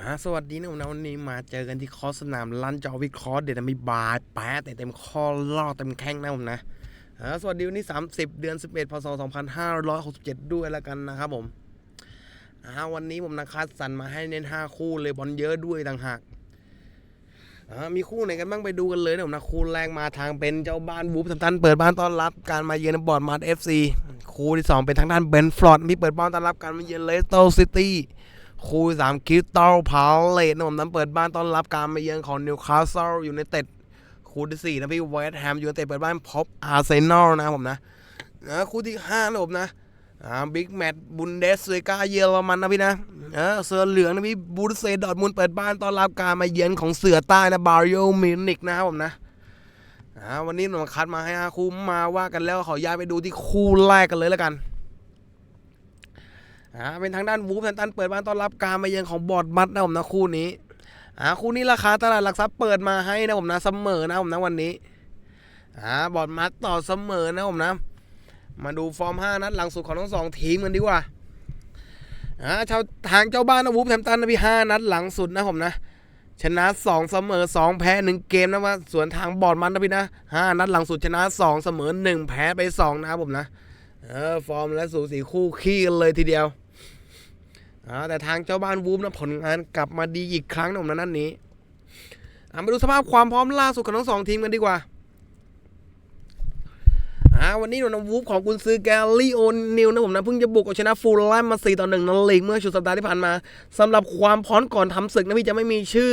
อ่าสวัสดีนะผมนะวันนี้มาเจอกันที่คอร์สสนามลันจอวิคอร์สเดี๋ยวมีบาดแปะแต่เต็มข้อล่อเต็มแข้งนะผมนะอ่าสวัสดีวันนี้ 30 เดือน 11พศ2567 ด้วยแล้วกันนะครับผมอ่าวันนี้ผมนะคัดสรรมาให้เน้น 5 คู่เลยบอลเยอะด้วยต่างหากอ่ามีคู่ไหนกันบ้างไปดูกันเลยนะผมนะคู่แรกมาทางเป็นเจ้าบ้านวูฟทำทันเปิดบ้านต้อนรับการมาเยือนบอร์ดมาร์เอฟซีคู่ที่สองเป็นทางด้านเบนฟลอร์ดที่เปิดบ้านต้อนรับการมาเยือนเลสเตอร์ซิตี้ คู่สามคิสตัลพาเลตนะผมนั้นเปิดบ้านต้อนรับการมาเยือนของนิวคาสเซิลอยู่ในเต็ดคู่ที่สี่นะพี่เวสต์แฮมยูไนเต็ดเปิดบ้านพบอาร์เซนอลนะผมนะนะคู่ที่ห้านะผมนะอ่าบิ๊กแมตช์บุนเดสลีกาเยอรมันนะพี่นะเออเสือเหลืองนะพี่บูรเซดอร์มุนเปิดบ้านต้อนรับการมาเยือนของเสือใต้นะบาริโอมินิกนะครับผมนะอ่าวันนี้ผมคัดมาให้ห้าคู่มาว่ากันแล้วขอย้ายไปดูที่คู่แรกกันเลยแล้วกัน อ่าเป็นทางด้านวูฟแพนตันเปิดบ้านต้อนรับการมาเยือนของบอร์ดมัดนะผมนะคู่นี้อ่าคู่นี้ราคาตลาดหลักทรัพย์เปิดมาให้นะผมนะเสมอนะผมนะวันนี้อ่าบอร์ดมัดต่อเสมอนะผมนะ มาดูฟอร์ม 5 นัดหลังสุดของทั้งสองทีมกันดีกว่าอ่าชาวทางเจ้าบ้านนะวูฟแพนตันนะพี่5นัดหลังสุดนะผมนะชนะ2เสมอ 2 แพ้1เกมนะว่าส่วนทางบอร์ดมันนะพี่นะ5นัดหลังสุดชนะ 2 เสมอ 1 แพ้ไป 2 นะครับผมนะ เออ ฟอร์มและสูสีคู่ขี้กันเลยทีเดียว แต่ทางเจ้าบ้านวูฟนะผลงานกลับมาดีอีกครั้งนะผมนะนัดนี้อ่ามาดูสภาพความพร้อมล่าสุดของทั้งสองทีมกันดีกว่าอ่าวันนี้หนุ่มวูฟของกุนซือแกลลี่โอนิลนะผมนะเพิ่งจะบุกเอาชนะฟูลแลมมา4ต่อ1ในลีกเมื่อชุดสัปดาห์ที่ผ่านมาสำหรับความพร้อมก่อนทำศึกนะพี่จะไม่มีชื่อ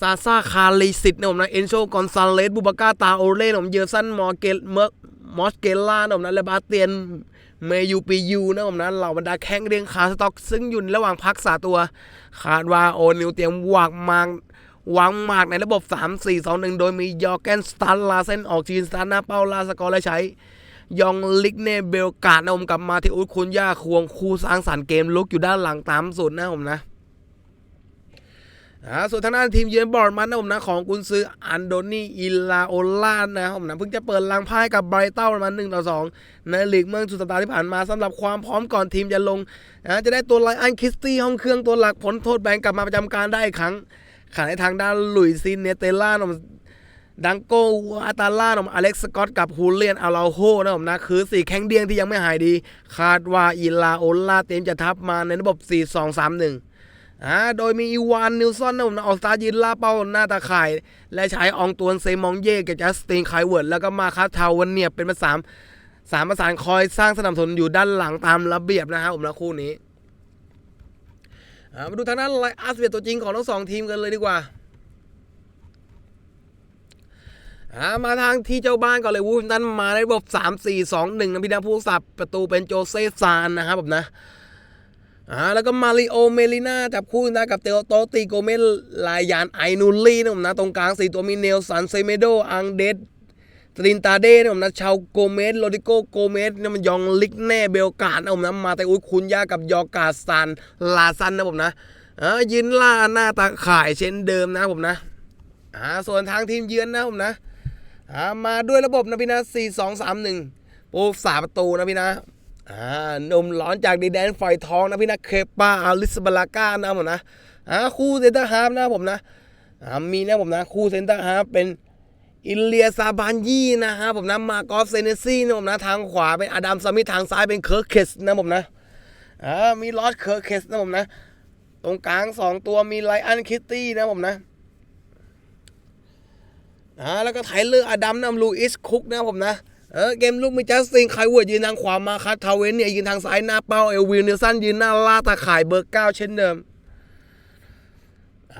ซาซาคาลิสิตนะผมนะเอนโชกอนซาเลสบูบาก้าตาโอเล่นะผมเยอร์ซันมอร์เกลเมร์มอสเกล่านะผมนะและบาเตียน เมยูปียูนะผมนะเหล่าบรรดาแข้งเรียงขาสต็อก ซึ่งอยู่ในระหว่างพักษาตัวคาดว่าโอนิวเตรียมวางมางวางหมากในระบบ 3 4 2 1 โดยมียอร์แกนสตันลาเซนออกจีนสตาร์หน้าเป้าลาสกอร์และใช้ ยองลิกเนเบลกาดนะผมกลับมาที่อุดคุณย่าควงคู่สร้างสรรค์เกมลุกอยู่ด้านหลังตามสุดนะผมนะ อ่าส่วนทางด้านทีมเยือนบอร์ดมันนะผมนะของกุนซืออันโดนีอิลาโอลานะผมนะเพิ่งจะเปิดลังพ่ายกับไบรเต้าประมาณ1ต่อ2ในลีกเมืองสุดสัปดาห์ที่ผ่านมาสำหรับความพร้อมก่อนทีมจะลงนะจะได้ตัวไลอันคิสตี้ห้องเครื่องตัวหลักผลโทษแบงกลับมาประจำการได้อีกครั้งขณะที่ทางด้านลุยซินเนเตล่านะผมดังโกอาตาล่านะผมอเล็กซ์สกอตกับฮูเลียนอาราโฮนะผมนะคือสี่แข้งเดียงที่ยังไม่หายดี คาดว่าอิลาโอลาเตรียมจะทับมาในระบบ 4 2 3 1 อ่าโดยมีอีวานนิลสันนะผมออกสตาร์ยืนลาเป้าหน้าตาข่าย และใช้อองตวนเซมองเย่กับจัสตินไคเวิร์ดแล้วก็มาคาทาววันเนียเป็นมาสามสามประสานคอยสร้างสนับสนุนอยู่ด้านหลังตามระเบียบนะครับผมนะคู่นี้มาดูทางด้านไลอาร์สเวียตัวจริงของทั้งสองทีมกันเลยดีกว่าอามาทางที่เจ้าบ้านก่อนเลยวูฟนั้นมาในระบบ 3 4 2 1นะพี่ดังผู้สับประตูเป็นโจเซซานนะครับผมนะ อ่าแล้วก็มาริโอเมลิน่าจับคู่นะกับเตโอโตติโกเมสลายานไอนูลี่นะผมนะตรงกลางสี่ตัวมีเนลสันเซเมโดอังเดสตรินตาเด้นะผมนะชาวโกเมสโรดิโกโกเมสนะมันยองลิกแน่เบลกาดนะผมนะมาแต่อุ้ยคุณยากับยอกาซานลาซันนะผมนะอ่ายืนล่าหน้าตาข่ายเช่นเดิมนะผมนะอ่าส่วนทางทีมเยือนนะผมนะอ่ามาด้วยระบบนะพี่นะสี่สองสามหนึ่งโอ้สามประตูนะพี่นะ อ่าหนุ่มร้อนจากดีแดนไฟทองนะพี่นะเคปาอาลิสบาลาก้านะผมนะอ่าคู่เซนเตอร์ฮาร์ฟนะผมนะอ่ามีนะผมนะคู่เซนเตอร์ฮาร์ฟเป็นอิเลียซาบานยี่นะฮะผมนะมากอฟเซเนซี่นะผมนะทางขวาเป็นอดัมสมิธทางซ้ายเป็นเคิร์กเคสนะผมนะอ่ามีลอสเคิร์กเคสนะผมนะ ตรงกลางสองตัวมีไลอันคิตตี้นะผมนะอ่าแล้วก็ไทเลอร์อดัมนะลูอิสคุกนะผมนะ เออเกมลุกมีจัสตินไคเวิร์ดยืนทางขวามาคัตทาเวนเนี่ยยืนทางซ้ายหน้าเป้าเอลวิลเนลสันยืนหน้าล่าตาข่ายเบอร์เก้าเช่นเดิม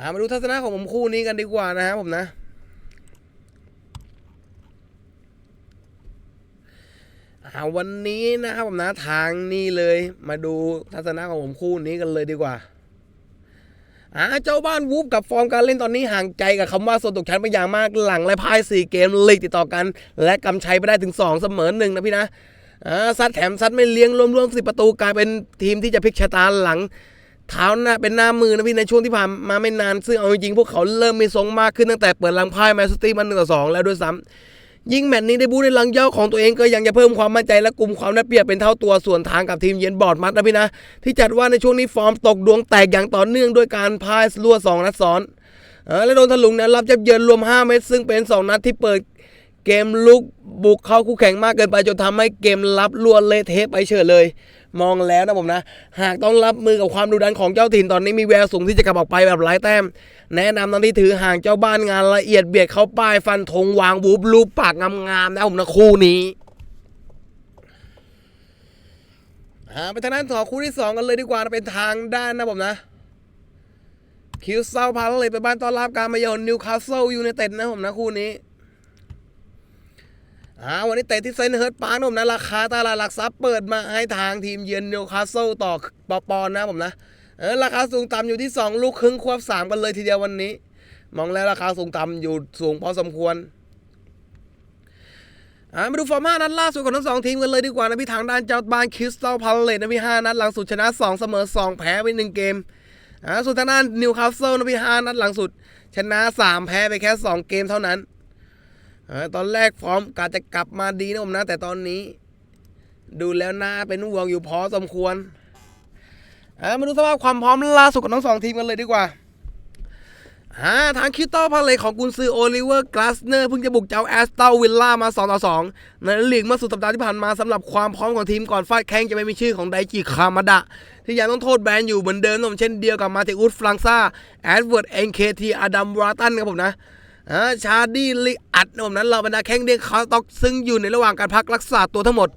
ามาดูทัศนะของผมคู่นี้กันดีกว่านะครับผมนะวันนี้นะครับผมนะทางนี้เลย มาดูทัศนะของผมคู่นี้กันเลยดีกว่า อ่าเจ้าบ้านวูฟกับฟอร์มการเล่นตอนนี้ห่างใจกับคำว่าโซนตกชั้นไปอย่างมากหลังและพ่าย 4 เกมลีกติดต่อกัน และกำชัยไปได้ถึง 2 เสมอหนึ่งนะพี่นะอ่าซัดแถมซัดไม่เลี้ยงรวมๆสิประตูกลายเป็นทีมที่จะพลิกชะตาหลังเท้าหน้าเป็นหน้ามือนะพี่ในช่วงที่ผ่านมาไม่นาน ซึ่งเอาจริงๆพวกเขาเริ่มมีทรงมากขึ้นตั้งแต่เปิดลังพ่ายแมนซิตี้มาหนึ่งต่อสองแล้วด้วยซ้ ยิ่งแมตช์นี้ได้บู๊ในหลังย่อของตัวเองก็ยังจะเพิ่มความมั่นใจและกลุ่มความได้เปรียบเป็นเท่าตัวส่วนทางกับทีมเย็นบอร์ดมัดนะพี่นะ ที่จัดว่าในช่วงนี้ฟอร์มตกดวงแตกอย่างต่อเนื่องด้วยการพ่ายรวดสองนัดซ้อนและโดนถลุงแนวรับจับเยินรวม 5 เม็ดซึ่งเป็น 2 นัดที่เปิดเกมลุกบุกเข้าคู่แข่งมากเกินไปจนทำให้เกมรับรวเละเทะไปเฉยเลย มองแล้วนะผมนะ หากต้องรับมือกับความดุดันของเจ้าถิ่นตอนนี้มีแววสูงที่จะกลับออกไปแบบไร้แต้ม แนะนำตอนที่ถือห่างเจ้าบ้านงานละเอียดเบียดเข้าป้ายฟันธงวางบูบรูปปากงามๆนะผมนะคู่นี้อ่าไปทางด้านต่อคู่ที่สองกันเลยดีกว่าเป็นทางด้านนะผมนะ คิวเซาพาเลยไปบ้านต้อนรับการมาเยือนนิวคาสเซิลยูไนเต็ดนะผมนะคู่นี้ อ่าวันนี้เตะที่เซนเฮิร์ตปาร์คนะผมนะราคาตลาดหลักทรัพย์เปิดมาให้ทางทีมเยือนนิวคาสเซิลต่อปอปอนนะผมนะเออราคาสูงต่ำอยู่ที่ 2 ลูกครึ่งควบสามกันเลยทีเดียววันนี้ มองแล้วราคาสูงต่ำอยู่สูงพอสมควรอ่ามาดูฟอร์ม่านัดล่าสุดของทั้งสองทีมกันเลยดีกว่านะพี่ทางด้านเจ้าบ้านคริสตัลพาเลตนะพี่ห้านัดหลังสุดชนะ2เสมอ2แพ้ไปหนึ่งเกมอ่าส่วนทางด้านนิวคาสเซิลนะพี่ฮานัดหลังสุด ชนะ 3 แพ้ไปแค่ 2 เกมเท่านั้น ตอนแรกฟอร์มกาจะกลับมาดีนะผมนะ แต่ตอนนี้ ดูแล้วน่าเป็นห่วงอยู่พอสมควรมาดูสภาพความพร้อมล่าสุดของทั้งสองทีมกันเลยดีกว่าทางคิตตัลพาเลทของกุนซือโอลิเวอร์กลาสเนอร์เพิ่งจะบุกเจ้าแอสตัลวิลล่ามา2ต่อ2ในลีกเมื่อสุดสัปดาห์ที่ผ่านมาสำหรับความพร้อมของทีมก่อนฟาดแข้งจะไม่มีชื่อของไดจิคามาดะ ที่ยังต้องโทษแบนอยู่เหมือนเดิมผมเช่นเดียวกับมาเตอุสฟรังซ่าแอดเวิร์ดเอ็นเคทีอดัมวราตันครับผมนะ ชาดีลิอัดนมนั้นเราบรรดาแข้งเด้งคาต็อกซึ่งอยู่ในระหว่างการพักรักษาตัวทั้งหมด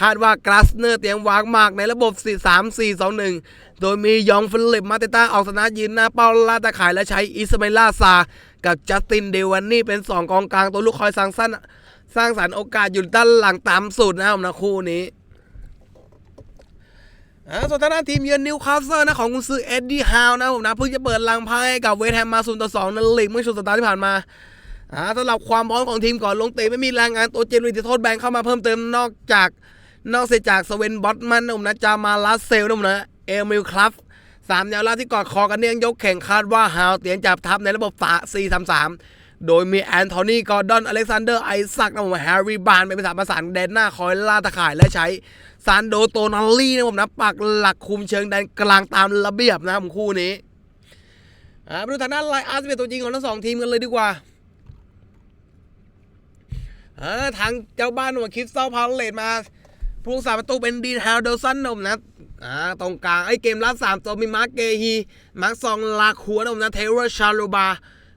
คาดว่ากราสเนอร์เตรียมวางมากในระบบ 4 3 4 2 1 โดยมียองฟิลิปมาเตต้าออกสนายืนหน้าเป้าลาตาขายและใช้อิสมาลาซา กับจัสตินเดวันนี่เป็น 2 กองกลางตัวลูกคอยสร้างสั้นสร้างสรรค์โอกาสอยู่ด้านหลังตามสุดนะครับผมนะคู่นี้ ส่วนทางด้านทีมเยือนนิวคาสเซิลนะของคุณซื้อเอ็ดดี้ฮาวนะผมนะเพิ่งจะเปิดลังพายกับเวสแฮมมา0ต่อ2ในลีกเมื่อช่วงสัปดาห์ที่ผ่านมาอ่าสำหรับความพร้อมของทีมก่อนลงเตะไม่มีแรงงานตัวเจนลุยที่โทษแบนเข้ามาเพิ่มเติมนอกจากนอกเสียจากสเวนบอตมันนะผมนะจามาลาเซลนะผมนะเอมิลคลัฟสามแนวล่าที่กอดคอกันเนี่ยยกแข่งคาดว่าฮาวเตียนจับทับในระบบฝา4 3 3 โดยมีแอนโทนีกอร์ดอนอเล็กซานเดอร์ไอซักนะผมแฮร์รี่บานเป็นภาษาประสานแดนหน้าคอยล่าตะข่ายและใช้ซานโดโตนาลลี่นะผมนะปักหลักคุมเชิงแดนกลางตามระเบียบนะผมคู่นี้อ่ามาดูทางด้านไลน์อาร์ตเป็นตัวจริงของทั้งสองทีมกันเลยดีกว่าอ่าทางเจ้าบ้านหัวคิดเซาพาเลตมาผู้สาประตูเป็นดีนฮาวเดลสันนะผมนะอ่าตรงกลางไอ้เกมลัดสามตัวมีมาร์กเกฮีมาร์กซองลาคัวนะผมนะเทเรอร์ชาลูบา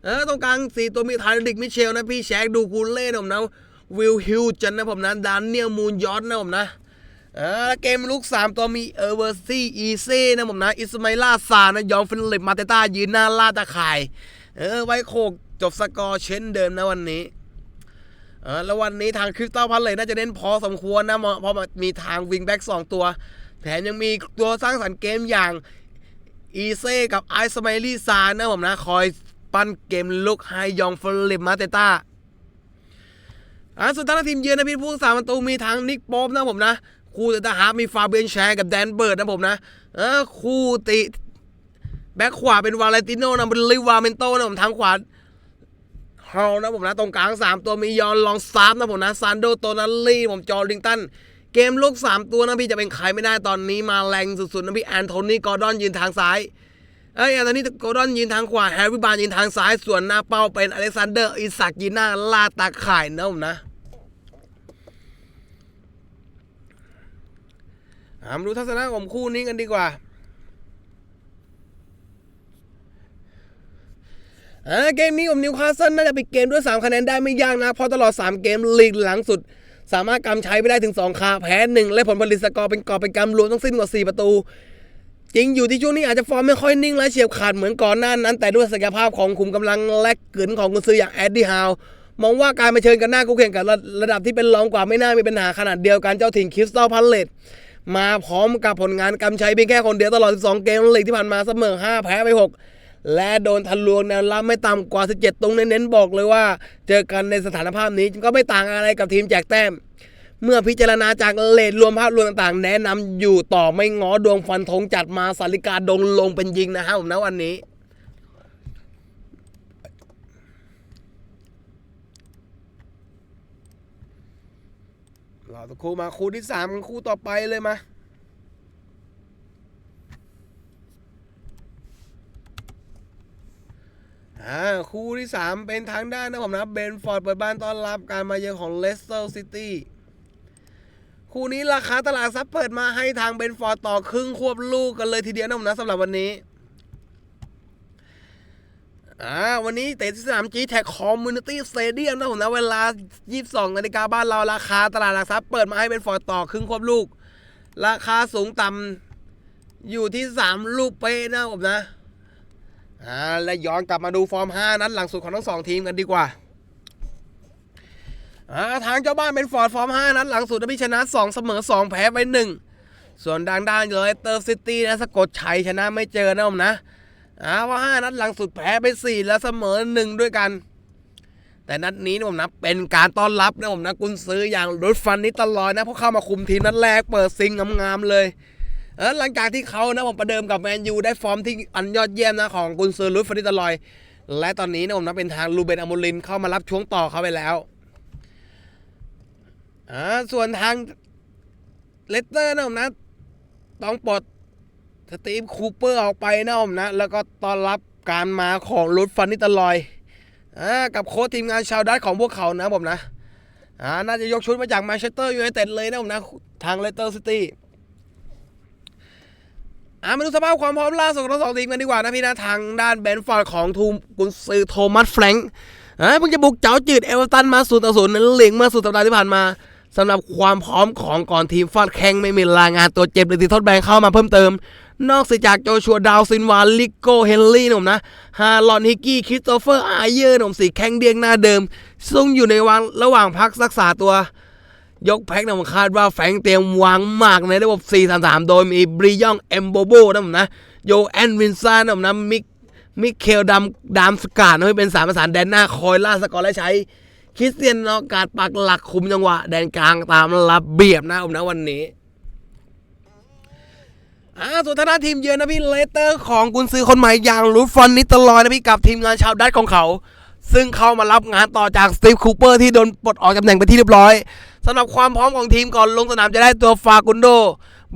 เออตรงกลางสี่ตัวมีไทดิกมิเชลนะพี่แชกดูคูเล่นะผมนะวิลฮิวจันนะผมนะดานเนียลมูนยอตนะผมนะเออเกมลุกสามตัวมีเออเวอร์ซี่อีเซ่นะผมนะอิสมาอิลาซานะยองฟิลิปมาเตต้ายืนหน้าล่าตะข่าย เออไว้โคกจบสกอร์เช่นเดิมนะวันนี้เออแล้ววันนี้ทางคริสตัลพัลเลยน่าจะเน้นพอสมควรนะเพราะมีทางวิงแบ็กสองตัว แถมยังมีตัวสร้างสรรค์เกมอย่างอีเซ่กับไอสมาลีซานนะผมนะ คอย ปั้นเกมลุกให้ยองฟลิปมาเตต้าอ่าสุดท้ายทีมเยือนนะพี่ผู้สามประตูมีทางนิกป๊อบนะผมนะ คู่แต่ทหารมีฟาเบียนแชร์กับแดนเบิร์ดนะผมนะเออคู่ติแบ็คขวาเป็นวาเลนติโนนะเป็นลิวาเมนโตนะผมทางขวาฮอลนะผมนะ ตรงกลาง 3 ตัวมียอนลองซาร์นะผมนะซานโดโตนัลลี่ผมจอร์ดิงตันเกมลุก3 ตัวนะพี่จะเป็นใครไม่ได้ตอนนี้มาแรงสุดๆนะพี่แอนโทนีกอร์ดอนยืนทางซ้าย เอ้ยตอนนี้โกลดอนยืนทางขวาแฮร์รี่บานยืนทางซ้ายส่วนหน้าเป้าเป็นอเล็กซานเดอร์อิสักยืนหน้าลาตาข่ายนะผมนะอ่ามดูทัศนะของคู่นี้กันดีกว่าอ่าเกมนี้ผมนิวคาสเซิลน่าจะปิดเกมด้วย 3 คะแนนได้ไม่ยากนะ เพราะตลอด 3 เกมลีกหลังสุด สามารถกำใชัยไปได้ถึง 2 คาแพ้ 1 และผลผลิตสกอร์เป็นกอบเป็นกำรวมทั้งสิ้นกว่า 4 ประตู จริงอยู่ที่ช่วงนี้อาจจะฟอร์มไม่ค่อยนิ่งและเฉียบขาดเหมือนก่อนหน้านั้น แต่ด้วยศักยภาพของคุมกำลังและกลืนของกุนซืออย่างแอดดี้ฮาวมองว่าการมาเชิญกันหน้าคู่แข่งกับระระดับที่เป็นรองกว่าไม่น่ามีปัญหาขนาดเดียวกันเจ้าถิ่นคริสตัลพัลเลตมาพร้อมกับผลงานกำชัยเพียงแค่คนเดียวตลอด 12 เกมลีกที่ผ่านมาเสมอ 5 แพ้ไป 6 และโดนทะลวงแนวรับไม่ต่ำกว่า 17 ตรงเน้นๆบอกเลยว่า เจอกันในสถานภาพนี้ก็ไม่ต่างอะไรกับทีมแจกแต้ม เมื่อพิจารณาจากเลทรวมภาพรวมต่างๆ แนะนำอยู่ต่อไม่ง้อดวงฟันธงจัดมาสาริกาดงลงเป็นยิงนะครับผมนะวันนี้รอสักครู่มาคู่ที่สามกันคู่ต่อไปเลยมาอ่าคู่ที่ 3 เป็นทางด้านนะผมนะเบนฟอร์ดเปิดบ้านต้อนรับการมาเยือนของเลสเตอร์ซิตี้ คู่นี้ราคาตลาดซับเปิดมาให้ทางเบนฟอร์ดต่อครึ่งควบลูกกันเลยทีเดียวนะผมนะสำหรับวันนี้อ่าวันนี้เตะที่สนามจีแท็กคอมมูนิตี้สเตเดียมนะผมนะเวลา 22นาฬิกาบ้านเราราคาตลาดหลักทรัพย์เปิดมาให้เบนฟอร์ดต่อครึ่งควบลูก ราคาสูงต่ำอยู่ที่ 3 ลูกเป๊ะนะผมนะอ่าและย้อนกลับมาดูฟอร์ม 5 นัดหลังสุดของทั้งสองทีมกันดีกว่า ทางเจ้าบ้านเป็นฟอร์ดฟอร์ม5นัดหลังสุดนะพี่ชนะ 2 เสมอ 2 แพ้ไป1ส่วนดังด้านเลสเตอร์ซิตี้นะสะกดชัยชนะไม่เจอนะผมนะอ่าว่า5นัดหลังสุดแพ้ไป 4 แล้วเสมอ 1 ด้วยกัน แต่นัดนี้นะผมนะเป็นการต้อนรับนะผมนะกุนซื้ออย่างรุดฟันนิตลอดนะเพราะเข้ามาคุมทีมนัดแรกเปิดซิงงามๆเลยเออหลังจากที่เขานะผมประเดิมกับแมนยูได้ฟอร์มที่อันยอดเยี่ยมนะของกุนซือลุยฟานิตลอยและตอนนี้นะผมนะเป็นทางลูเบนอโมลินเข้ามารับช่วงต่อเขาไปแล้ว อ่าส่วนทางเลสเตอร์นะผมนะ ต้องปลดสตีฟคูเปอร์ออกไปนะผมนะ แล้วก็ต้อนรับการมาของลุดฟานิตลอยอ่ากับโค้ชทีมงานชาวดัตของพวกเขานะผมนะอ่าน่าจะยกชุดมาจากแมนเชสเตอร์ยูไนเต็ดเลยนะผมนะ ทางเลสเตอร์ซิตี้อ่ามาดูสภาพความพร้อมล่าสุดของทั้งสองทีมกันดีกว่านะพี่นะทางด้านเบนฟอร์ดของทูมกุนซือโทมัสแฟรงค์อ่าเพิ่งจะบุกเจ้าจืดเอเวอร์ตันมาสูนต่อศูนย์ในลีกเมื่อสุดสัปดาห์ที่ผ่านมา สำหรับความพร้อมของก่อนทีมฟาดแข่งไม่มีรายงานตัวเจ็บหรือติดทษแบนเข้ามาเพิ่มเติม นอกจากโจชัวดาวซินวาลิโกเฮนรี่หนุ่มนะฮาลอนฮิกกี้คริสโตเฟอร์อาเยอร์หนุ่มสีแข้งเดียงหน้าเดิม ซึ่งอยู่ในวังระหว่างพักรักษาตัวยกแพ็กนะผมคาดว่าแฟงเตรียมวางมากในระบบ 4-3-3 โดยมีบริยองเอมโบโบนะผมนะโยแอนวินซ่านะผมนะมิกมิเคลดัมดามสกาดนะเป็นสามประสานแดนหน้าคอยล่าสกอร์และใช้ คริสเตียนนอการปักหลักคุมจังหวะ แดนกลางตามระเบียบนะผมนะวันนี้อ่าส่วนทางด้านทีมเยือนนะพี่เลสเตอร์ของกุนซือคนใหม่อย่างรูฟอนนิตลอยนะพี่กับทีมงานชาวดัตของเขา ซึ่งเข้ามารับงานต่อจากสตีฟคูเปอร์ที่โดนปลดออกตำแหน่งไปที่เรียบร้อยสำหรับความพร้อมของทีมก่อนลงสนามจะได้ตัวฟากุนโด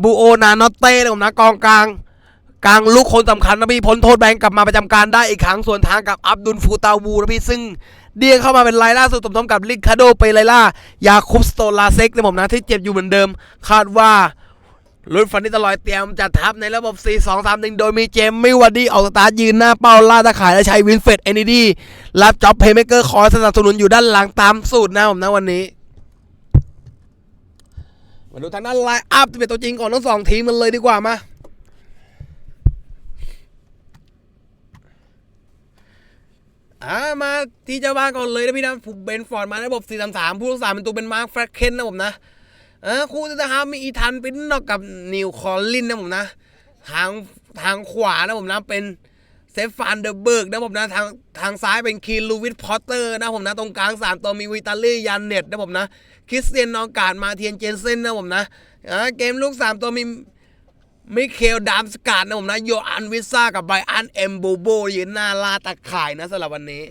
บูโอนาโนเต้นะผมนะกองกลาง กลางลูกคนสำคัญนะพี่พ้นโทษแบนกลับมาประจำการได้อีกครั้งส่วนทางกับอับดุลฟูตาวูนะพี่ซึ่ง เดียงเข้ามาเป็นรายล่าสุดสมทบกับลิคาโดเปเรล่ายาคุปสโตลาเซ็กนะผมนะที่เจ็บอยู่เหมือนเดิม คาดว่ารุ่นฟันนิตลอยเตรียมจัดทัพในระบบ 4-2-3-1 โดยมีเจมส์มิวาดีออกสตาร์ทยืนหน้าเป้าล่าตะข่ายและใช้วินเฟดเอนนีดีรับจ็อบเพย์เมเกอร์คอยสนับสนุนอยู่ด้านหลังตามสูตรนะผมนะวันนี้มาดูทางด้านไลน์อัพที่เป็นตัวจริงของทั้งสองทีมมันเลยดีกว่ามา อ่ามาที่เจ้าบ้านก่อนเลยนะพี่นะเบนฟอร์ดมาในระบบ4-3-3ผู้รักษาเป็นตัวเป็นมาร์คแฟรเคนนะผมนะเออคู่ที่จะหามีอีทันเป็นนอกกับนิวคอลลินนะผมนะ ทางทางขวานะผมนะเป็นเซฟฟานเดอร์เบิร์กนะผมนะทางทางซ้ายเป็นคีลูวิทพอตเตอร์นะผมนะตรงกลางสามตัวมีวิตาลียันเน็ตนะผมนะคริสเตียนนองการมาเทียนเจนเซนนะผมนะอ่าเกมลูกสามตัวมี มิเคลดามสกาดนะผมนะ โยอันวิซ่ากับไบอันเอมโบโบยืนหน้าลาตะข่ายนะสำหรับวันนี้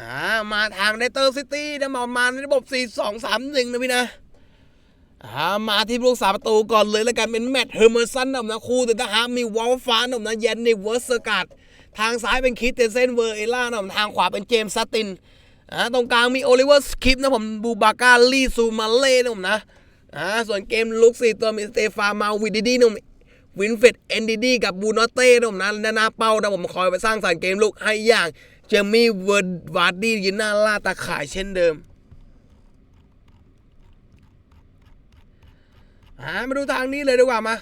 อ่ามาทางเนเตอร์ซิตี้นะมามาในระบบ 4-2-3-1 นะพี่นะอ่ามาที่ลูกสาประตูก่อนเลยแล้วกันเป็นแมตต์เฮอร์เมอร์สันนะผมนะคู่แต่ทหารมีวอลฟานนะผมนะเยนนิเวอร์สกัดทางซ้ายเป็นคิดเตเซนเวอร์เอล่านะทางขวาเป็นเจมส์ซัตตินอ่าตรงกลางมีโอลิเวอร์สคิปนะผมบูบาก้าลีซูมาเล่นะผมนะ อ่าส่วนเกมลุกสี่ตัวมีสเตฟามาวิดดีนะผมวินเฟดเอนดิดีกับบูนอเต้นะผมนะหน้าเป้านะผมคอยไปสร้างสรรค์เกมลุกให้อย่างเจมี่เวิร์ดวาร์ดี้ยืนหน้าล่าตาข่ายเช่นเดิมอ่ามาดูทางนี้เลยดีกว่ามา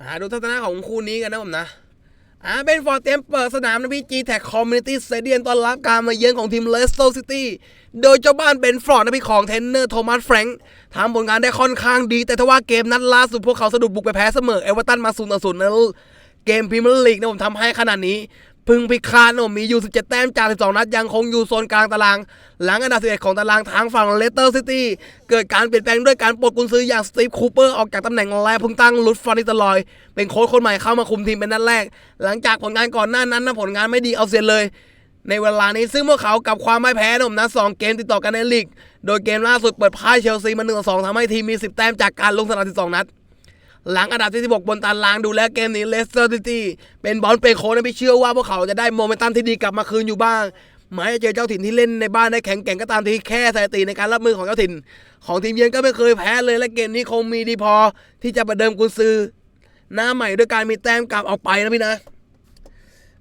อ่าดูทัศนะของคู่นี้กันนะผมนะ อาเบนฟอร์เตมเปิดสนามนะพี่จีแท็กคอมมูนิตี้สเตเดียมต้อนรับการมาเยือนของทีมเลสเตอร์ซิตี้โดยเจ้าบ้านเบนฟอร์ดนะพี่ของเทนเนอร์โทมัสแฟรงค์ทำผลงานได้ค่อนข้างดี แต่ทว่าเกมนัดล่าสุดพวกเขาสะดุดบุกไปแพ้เสมอเอเวอร์ตันมา0ต่อ0ในเกมพรีเมียร์ลีกนะผมทำให้ขนาดนี้ พึงพิคานนมีอยู่17 แต้มจาก 12 นัดยังคงอยู่โซนกลางตาราง หลังอันดับ11ของตารางทางฝั่งเลสเตอร์ซิตี้เกิดการเปลี่ยนแปลงด้วยการปลดกุนซืออย่างสตีฟคูเปอร์ออกจากตำแหน่งและเพิ่งตั้งลุดฟอนิตลอย เป็นโค้ชคนใหม่เข้ามาคุมทีมเป็นนัดแรก หลังจากผลงานก่อนหน้านั้นนะผลงานไม่ดีเอาเสียเลยในเวลานี้ซึ่งพวกเขากับความไม่แพ้นมนะสองเกมติดต่อกันในลีก โดยเกมล่าสุดเปิดพ่ายเชลซีมา1นึ่งสองทำให้ทีมมี 10 แต้มจากการลงสนาม12 นัด หลังอันดับที่16บนตารางดูแลเกมนี้เลสเตอร์ซิตี้เป็นบอลเป็นโค้ชนะพี่เชื่อว่าพวกเขาจะได้โมเมนตัมที่ดีกลับมาคืนอยู่บ้างแม้จะเจอเจ้าถิ่นที่เล่นในบ้านได้แข็งแกร่งก็ตามทีแค่สถิติในการรับมือของเจ้าถิ่น ของทีมเยือนก็ไม่เคยแพ้เลยและเกมนี้คงมีดีพอ ที่จะประเดิมกุนซือหน้าใหม่ด้วยการมีแต้มกลับออกไปนะพี่นะ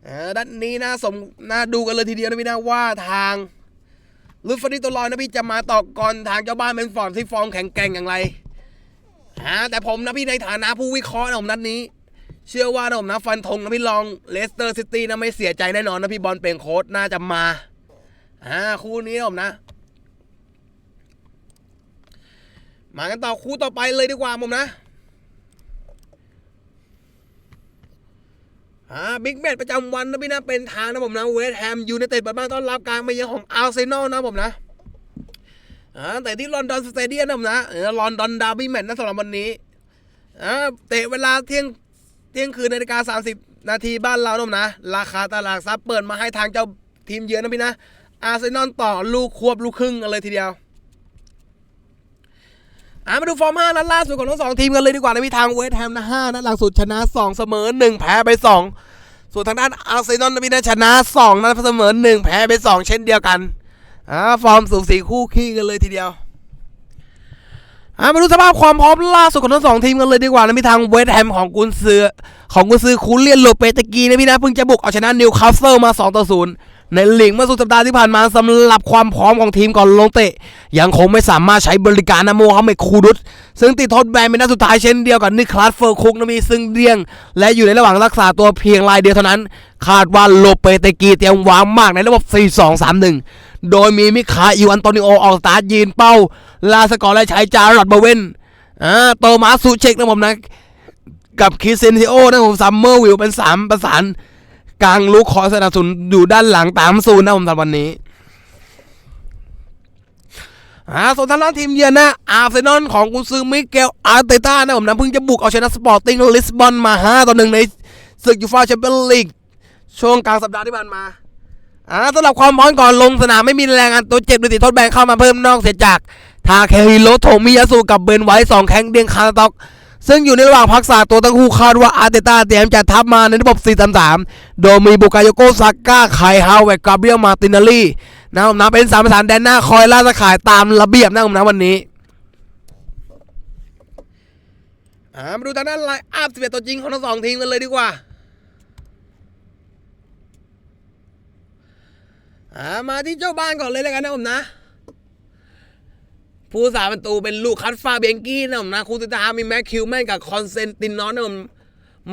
อ่าด้านนี้น่าสมน่าดูกันเลยทีเดียวนะพี่นะว่าทางลูฟาดิตัวลอยนะพี่จะมาต่อก่อนทางเจ้าบ้านเป็นฟอร์มที่ฟอร์มแข็งแกร่งอย่างไร อ่าแต่ผมนะพี่ในฐานะผู้วิเคราะห์นะผมนัดนี้ เชื่อว่านะผมนะฟันธงนะพี่ลองเลสเตอร์ซิตี้นะไม่เสียใจแน่นอนนะพี่บอลเป็นโค้ชน่าจะมาอ่าคู่นี้นะผมนะ มากันต่อคู่ต่อไปเลยดีกว่าผมนะอ่าบิ๊กแมตช์ประจำวันนะพี่นะเป็นทางนะผมนะเวสต์แฮมยูไนเต็ดเปิดบ้านต้อนรับการมาเยือนของอาร์เซนอลนะผมนะ แต่ที่ลอนดอนสเตเดียมนะผมนะเอลอนดอนดาร์บี้แมตช์นะสำหรับวันนี้อ่าเตะเวลาเที่ยงเที่ยงคืนนาฬิกา30นาทีบ้านเรานมนะ ราคาตลาดซับเปิดมาให้ทางเจ้าทีมเยือนนะพี่นะ อาร์เซนอลต่อลูกควบลูกครึ่งกันเลยทีเดียวอามาดูฟอร์ม5นัดล่าสุดของทั้งสองทีมกันเลยดีกว่านะพี่ทางเวสต์แฮมนะ5นัดหลังสุดชนะ2เสมอ1แพ้ไป2ส่วนทางด้านอาร์เซนอลนะพี่นะชนะ2นัดเสมอ1แพ้ไป2เช่นเดียวกัน อ่าฟอร์มสูสีคู่ขี้กันเลยทีเดียวอ่ามาดูสภาพความพร้อมล่าสุดของทั้งสองทีมกันเลยดีกว่านะมีทางเวสต์แฮมของกุนซือของกุนซือคูเลียนโลเปตะกีนะพี่นะเพิ่งจะบุกเอาชนะนิวคาสเซิลมา2ต่อ0 ในลีกเมื่อสุดสัปดาห์ที่ผ่านมาสำหรับความพร้อมของทีมก่อนลงเตะ ยังคงไม่สามารถใช้บริการนะโมฮัมเหม็ดคูดุสซึ่งติดโทษแบนเป็นนัดสุดท้ายเช่นเดียวกับนิคลัสเฟอร์คุกนะมีซึ่งเดียง และอยู่ในระหว่างรักษาตัวเพียงรายเดียวเท่านั้น คาดว่าโลเปเตกีเตรียมวางมากในระบบ 4-2-3-1 โดยมีมิคาอิวอันโตนิโอออกสตาร์ทยืนเป้า ลาสกอร์และใช้จารอดเบเวนอ่าโตมาสุเช็กนะผมนะกับคิเซนติโอนะผมซัมเมอร์วิวเป็นสามประสาน กลางลูกคอสนับสนุนอยู่ด้านหลังตามซูนนะผมสำหรับวันนี้อ่าส่วนทางด้านทีมเยือนนะอาร์เซนอลของกุนซือมิเกลอาร์เตต้านะผมนะเพิ่งจะบุกเอาชนะสปอร์ติ้งลิสบอนมา5ต่อหนึ่งในศึกยูฟ่าแชมเปี้ยนลีกช่วงกลางสัปดาห์ที่ผ่านมาอ่าสำหรับความพร้อมก่อนลงสนามไม่มีแรงงานตัวเจ็บหรือติดทดแบนเข้ามาเพิ่มนอกเสียจากทาเคฮิโรโทมิยาสุกับเบนไว้สองแข้งเดียงคาราต็อก ซึ่งอยู่ในระหว่างพักษาตัวทั้งคู่คาดว่าอาร์เตต้าเตรียมจัดทัพมาในระบบ 4-3-3 โดยมีบุกายโกซาก้าไคฮาวเวกกาเบรียลมาตินาลีนะผมนะเป็นสามประธานแดนหน้าคอยล่าตะข่ายตามระเบียบนะผมนะวันนี้ามาดูทางด้านไลน์อัพ11 ตัวจริงของทั้งสองทีมกันเลยดีกว่าอามาที่เจ้าบ้านก่อนเลยแล้วกันนะผมนะ ผู้สาประตูเป็นลูกคัตฟาเบงกี้นะผมนะคูติตามีแม็กคิวแมนกับคอนเซนตินนอนนะผม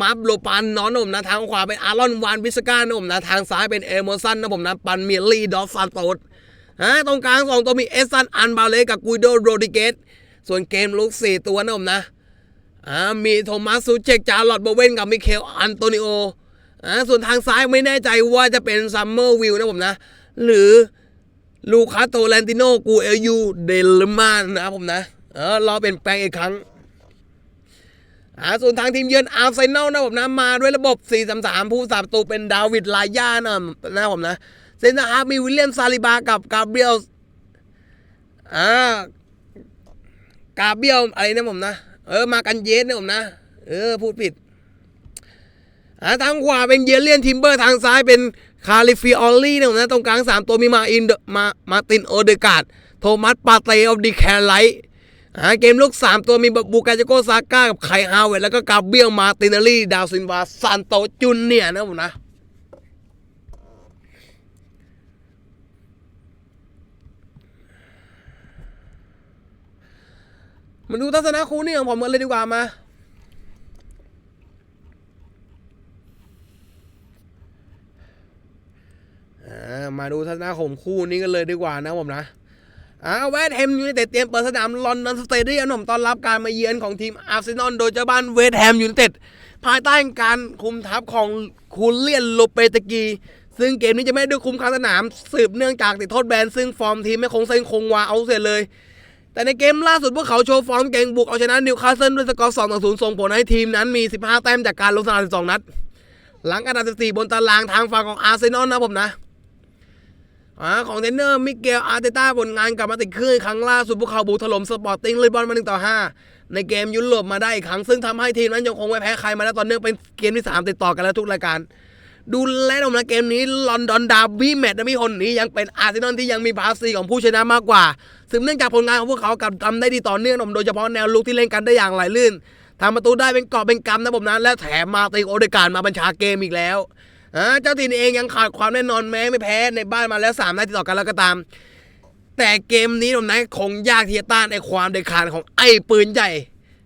มาร์บโลปานนอนนะผมนะทางขวาเป็นอารอนวานวิสกานะผมนะทางซ้ายเป็นเอเมอร์สันนะผมนะปันเมียลี่ดอฟซานโตสฮะตรงกลางสองตัวมีเอสซันอันบาเลกับกุยโดโรดิเกสส่วนเกมลุกสี่ตัวนะผมนะอ่ามีโทมัสซูเจกจาร์ลอตโบเวนกับมิเคลอันโตนิโออ่าส่วนทางซ้ายไม่แน่ใจว่าจะเป็นซัมเมอร์วิลนะผมนะ หรือ ลูคาโตแลนติโนกูเอลยูเดลมานนะครับผมนะ เออรอเป็นแปลงอีกครั้งอ่าส่วนทางทีมเยือนอาร์เซนอลนะผมนะ มาด้วยระบบ 4-3-3 ผู้สาประตูเป็นดาวิดลายานะนะผมนะ เซนเตอร์ฮาร์มีวิลเลียมซาลิบากับกาเบียลอ่ากาเบียลอะไรนะผมนะ เออ มากันเยสนะผมนะ เออ พูดผิดอ่าทางขวาเป็นเยเลียนทิมเบอร์ทางซ้ายเป็น คาลิฟิออลลี่นะผมนะตรงกลาง 3 ตัวมีมาอินมามาตินโอเดกาดโทมัสปาเตออฟดีแคร์ไลท์อ่าเกมลุก 3 ตัวมีบูกาโจโกซาก้ากับไคฮาวเวตแล้วก็กาเบียลมาตินาลีดาวซินวาซานโตจุนเนี่ยนะผมนะมาดูทัศนะคู่นี้ของผมกันเลยดีกว่ามา อ่า มาดูทัศนะของคู่นี้กันเลยดีกว่านะผมนะอ่าแวสแฮมยูไนเต็ดเตรียมเปิดสนามลอนดอนสเตเดียมผมต้อนรับการมาเยือนของทีมอาร์เซนอลโดยเจ้าบ้านเวสต์แฮมยูไนเต็ดภายใต้การคุมทัพของคูเลียนโลเปตกีซึ่งเกมนี้จะไม่ได้คุมคางสนามสืบเนื่องจากติดโทษแบนซึ่งฟอร์มทีมไม่คงเส้นคงวาเอาเสียเลย แต่ในเกมล่าสุดพวกเขาโชว์ฟอร์มเก่งบุกเอาชนะนิวคาสเซิลด้วยสกอร์ 2 ต่อ 0 ส่งผลให้ทีมนั้นมี 15 แต้มจากการลงสนาม 12 นัด หลังอันดับ 14 บนตารางทางฝั่งของอาร์เซนอลนะผมนะ อ่าของเทนเนอร์มิเกลอาร์เตต้าผลงานกลับมาติดขึ้นครั้งล่าสุดพวกเขาบุกถล่มสปอร์ติ้งลิบอนมา1ต่อ5ในเกมยุโรปมาได้อีกครั้ง ซึ่งทำให้ทีมนั้นยังคงไม่แพ้ใครมาแล้วตอนเนื่องเป็นเกมที่ 3 ติดต่อกันแล้วทุกรายการ ดูแลนนะเกมนี้ลอนดอนดาร์บี้แมตช์นะพี่คนนี้ยังเป็นอาร์เซนอลที่ยังมีภาษีของผู้ชนะมากกว่า ซึ่งเนื่องจากผลงานของพวกเขากับทำได้ดีต่อเนื่องโดยเฉพาะแนวลุกที่เล่นกันได้อย่างไหลลื่นทำประตูได้เป็นกอบเป็นกำนะผมนะและแถมมาติโอเดการมาบัญชาเกมอีกแล้ว อ่าเจ้าถิ่นเองยังขาดความแน่นอนแม้ไม่แพ้ในบ้านมาแล้ว3นัดติดต่อกันแล้วก็ตาม แต่เกมนี้ผมนะคงยากที่จะต้านไอ้ความเด็ดขาดของไอ้ปืนใหญ่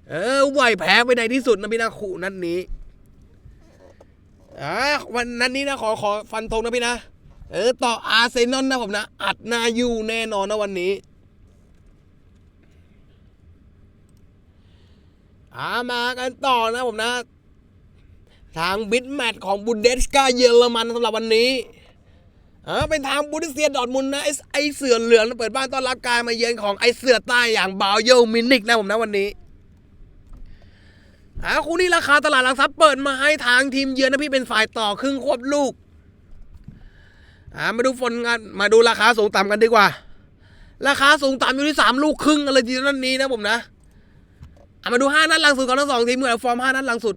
เออไหวแพ้ไปในที่สุดนะพี่นาขู่นัดนี้อ่าวันนั้นนี้นะขอขอฟันธงนะพี่นะ เออต่ออาร์เซนอลนะผมนะ อัดนาอยู่แน่นอนนะวันนี้อามากันต่อนะผมนะ ทางบิดแมตของบุนเดสกาเยอรมันสำหรับวันนี้อ่าเป็นทางบูริเซียดอร์ทมุนนะไอ้ไอเสือเหลืองเปิดบ้านต้อนรับการมาเยือนของไอเสือใต้อย่างบาวเยลมินิกนะผมนะวันนี้อ่าคู่นี้ราคาตลาดหลักทรัพย์เปิดมาให้ทางทีมเยือนนะพี่เป็นฝ่ายต่อครึ่งควบลูกอ่ามาดูฝนกันมาดูราคาสูงต่ำกันดีกว่า ราคาสูงต่ำอยู่ที่สามลูกครึ่งอะไรทีนั้นนี้นะผมนะอ่ามาดูห้านัดหลังสุดของทั้งสองทีมเหมือนฟอร์มห้านัดหลังสุด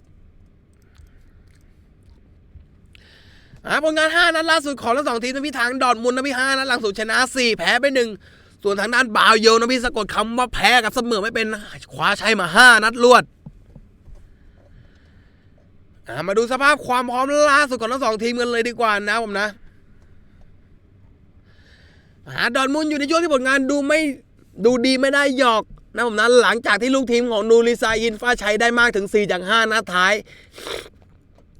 อ่าผลงานห้านัดล่าสุดของทั้งสองทีมนะพี่ทางดอร์ทมุนนะพี่ห้านัดหลังสุดชนะสี่แพ้ไปหนึ่งส่วนทางด้านบาวเยลนะพี่สะกดคำว่าแพ้กับเสมอไม่เป็นคว้าชัยมาห้านัดรวดอ่ามาดูสภาพความพร้อมล่าสุดของทั้งสองทีมกันเลยดีกว่านะผมนะอ่าดอนมุนอยู่ในช่วงที่ผลงานดูไม่ดูดีไม่ได้หยอกนะผมนะหลังจากที่ลูกทีมของนูริซายินฟ้าชัยได้มากถึง 4 จาก 5 นัดท้าย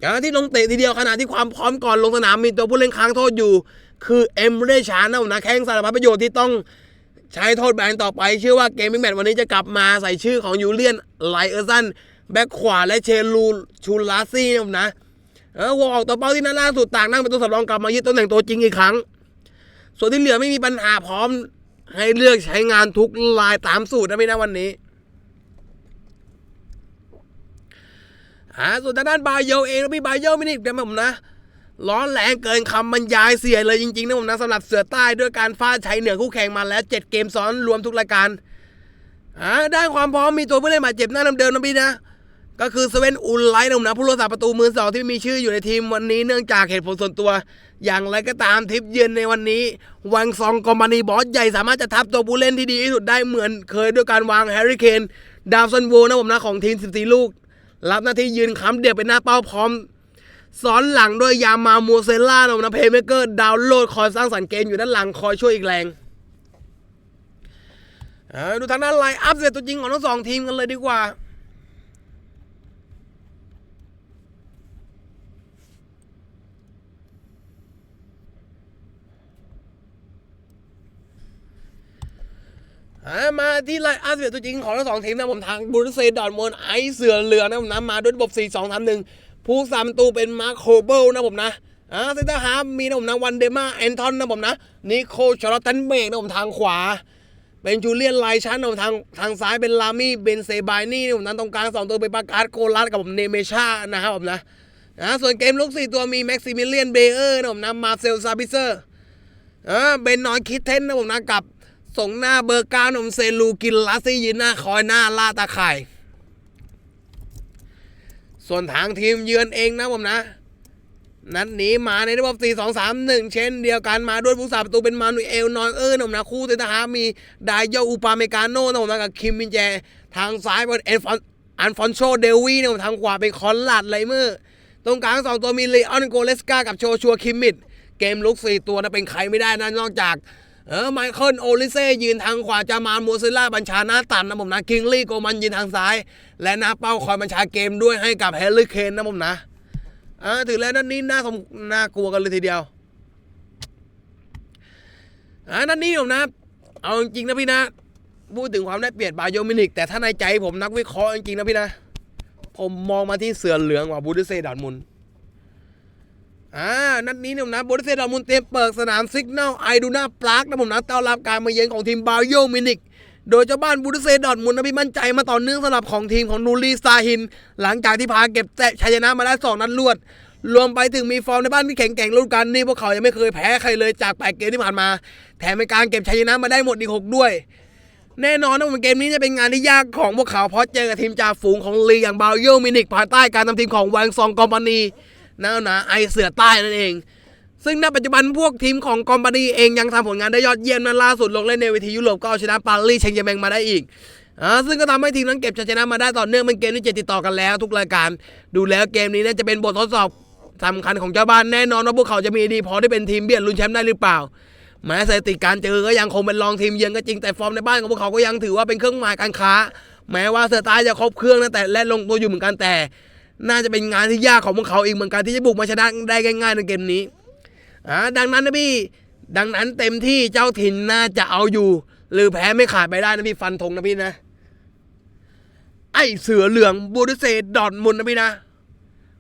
อย่างที่ลงเตะทีเดียวขณะที่ความพร้อมก่อนลงสนามมีตัวผู้เล่นค้างโทษอยู่ คือเอ็มเรชานนะผมนะแข้งสารพัดประโยชน์ที่ต้องใช้โทษแบนต่อไป เชื่อว่าเกมมิ่งแมตช์วันนี้จะกลับมาใส่ชื่อของยูเลียนไลเออร์ซันแบ็คขวาและเชลูชูลาซี่นะผมนะเออวอออกตัวเป้าที่นั่นล่าสุดต่างนั่งเป็นตัวสำรองกลับมายึดตำแหน่งตัวจริงอีกครั้ง ส่วนที่เหลือไม่มีปัญหาพร้อมให้เลือกใช้งานทุกลายตามสูตรนะพี่นะวันนี้ อ่าส่วนทางด้านบาเยลเองนพี่บาเยลไม่นี่เดี๋ยวผมนะร้อนแรงเกินคำบรรยายเสียเลยจริงๆนะผมนะสำหรับเสือใต้ด้วยการฟาดชัยเหนือคู่แข่งมาแล้ว 7 เกมซ้อนรวมทุกรายการอ่าด้านความพร้อมมีตัวผู้เล่นบาดเจ็บหน้าเดิมๆนะพี่นะก็คือสเวนอุลไลท์นะผมนะผู้รักษาประตูมือสองที่มีชื่ออยู่ในทีมวันนี้เนื่องจากเหตุผลส่วนตัว อย่างไรก็ตามทริปเยือนในวันนี้ วังซองกอมานีบอสใหญ่สามารถจะทับตัวผู้เล่นที่ดีที่สุดได้เหมือนเคยด้วยการวางแฮร์รี่เคนดาวซันโวนะผมนะของทีม 14 ลูก รับหน้าที่ยืนค้ำเดี่ยวเป็นหน้าเป้าพร้อมซ้อนหลังด้วยยามาโมเซล่านะผมนะเพย์เมเกอร์ดาวน์โหลดคอยสร้างสรรค์เกมอยู่ด้านหลังคอยช่วยอีกแรงดูทางด้านไลน์อัพเสร็จตัวจริงของทั้งสองทีมกันเลยดีกว่า มาที่ไลน์อัพเสร็จตัวจริงของทั้งสองทีมนะผมทางบูรุเซดอร์ทมอนไอซ์เสือเหลืองนะผมนะมาด้วยระบบ 4 2 3 1 ผู้สามตูเป็นมาร์คโคเบิลนะผมนะอ่าเซนเตอร์ฮาร์มีนะผมนะวันเดมาแอนทอนนะผมนะนิโคชาร์ลตันเบกนะผมทางขวา เป็นจูเลียนไลชันนะผมทางทางซ้ายเป็นลามี่เบนเซบายนี่นะผมนั้นตรงกลางสองตัวเป็นปากาสโกลัสกับผมเนเมชานะครับผมนะอ่าส่วนเกมลุกสี่ตัวมีแม็กซิมิเลียนเบเออร์นะผมนะมาเซลซาบิเซอร์อ่าเบนนอนคิดเทนนะผมนะกับ ส่งหน้าเบอร์เก้าหนุ่มเซลูกินลาซี่ยืนหน้าคอยหน้าล่าตาไข่ายส่วนทางทีมเยือนเองนะผมนะ นัดนี้มาในระบบ 4 2 3 1 เช่นเดียวกันมาด้วยผู้สาประตูเป็นมานูเอลนอยเออร์นะผมนะคู่เตนทหามีไดโยอูปาเมกาโน่นะผมนะกับคิมมินแจ ทางซ้ายเป็นเอ็นฟอนอันฟอนโชเดวีนะผมทางขวาเป็นคอนลาดไลเมอร์ ตรงกลางสองตัวมีเลออนโกเลสกากับโชชัวคิมมิดเกมลุกสี่ตัวนะเป็นใครไม่ได้นะนอกจาก เออไมเคิลโอลิเซ่ยืนทางขวาจามานมูซิล่าบัญชาหน้าตันนะผมนะคิงลี่โกมันยืนทางซ้าย และหน้าเป้าคอยบัญชาเกมด้วยให้กับแฮร์รี่เคนนะผมนะอ่าถือแล้วนัดนี้น่าสมน่ากลัวกันเลยทีเดียวอ่านัดนี้ผมนะ เอาจริงนะพี่นะ พูดถึงความได้เปรียบบาโยมินิก แต่ถ้าในใจผมนักวิเคราะห์จริงๆนะพี่นะ ผมมองมาที่เสือเหลืองกว่าบูดเซ่ดอร์ทมุน อ่า นัดนี้เนี่ยผมนะโบริเซดอร์มุนเต็มเปิดสนามซิก n นลไอดูน่าปลากนะผมนะต้อนรับการมาเยือนของทีมบาโยมินิกโดยเจ้าบ้านบูริเซดอร์มุนด์นะพี่มั่นใจมาต่อเนื่องสำหรับของทีมของนูรีซาฮิน หลังจากที่พาเก็บแต่ชัยชนะมาได้สองนัดรวด รวมไปถึงมีฟอร์มในบ้านที่แข็งแกร่งรุ่นกันนี่พวกเขายังไม่เคยแพ้ใครเลยจากแปดเกมที่ผ่านมา แถมเป็นการเก็บชัยชนะมาได้หมดอีกหกด้วย แน่นอนนะว่าเกมนี้จะเป็นงานที่ยากของพวกเขาเพราะเจอกับทีมจ่าฝูงของลีอย่างบาเยมินิกภายใต้การทำทีมของวังซองกอมปานี นะนะไอเสือใต้นั่นเอง ซึ่งณปัจจุบันพวกทีมของกอมปานีเองยังทำผลงานได้ยอดเยี่ยมนั้นล่าสุดลงเล่นในเวทียุโรปก็เอาชนะปารีสแชงเยร์แมงมาได้อีกอ่าซึ่งก็ทำให้ทีมนั้นเก็บชัยชนะมาได้ต่อเนื่องเป็นเกมที่เจ็ดติดต่อกันแล้ว ทุกรายการ ดูแล้วเกมนี้น่าจะเป็นบททดสอบสำคัญของเจ้าบ้านแน่นอนว่าพวกเขาจะมีดีพอที่เป็นทีมเบียดลุ้นแชมป์ได้หรือเปล่าแม้สถิติการเจอก็ยังคงเป็นรองทีมเยือนก็จริงแต่ฟอร์มในบ้านของพวกเขาก็ยังถือว่าเป็นเครื่องหมายการค้า แม้ว่าเสือใต้จะครบเครื่องนะแต่และลงตัวอยู่เหมือนกันแต่ น่าจะเป็นงานที่ยากของพวกเขาอีกเหมือนกันที่จะบุกมาชนะได้ง่ายๆในเกมนี้อ่าดังนั้นนะพี่ ดังนั้นเต็มที่เจ้าถิ่นน่าจะเอาอยู่ หรือแพ้ไม่ขาดไปได้นะพี่ฟันธงนะพี่นะ ไอเสือเหลืองบูริเซดอร์ทมุนด์นะพี่นะ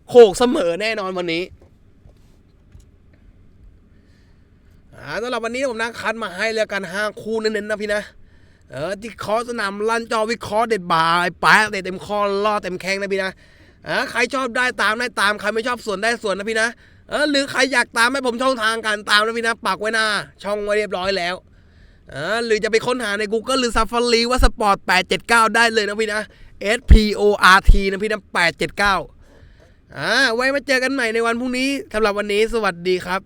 โขกเสมอแน่นอนวันนี้อ่าสำหรับวันนี้ผมนะคัดมาให้แล้วกันห้าคู่เน้นๆนะพี่นะ เออที่คอสนามลั่นจอวิเคราะห์เด็ดบ่ายแป๊ะเตะเต็มคอล่อเต็มแข้งนะพี่นะ อ่าใครชอบได้ตามได้ตามใครไม่ชอบส่วนได้ส่วนนะพี่นะเออหรือใครอยากตามให้ผมช่องทางการตามนะพี่นะปักไว้หน้า ช่องไว้เรียบร้อยแล้วเออหรือจะไปค้นหาใน Google หรือ Safari ว่าสปอร์ต879 ได้เลยนะพี่นะ S P O R T นะพี่นะ879อ่าไว้มาเจอกันใหม่ในวันพรุ่งนี้สำหรับวันนี้สวัสดีครับ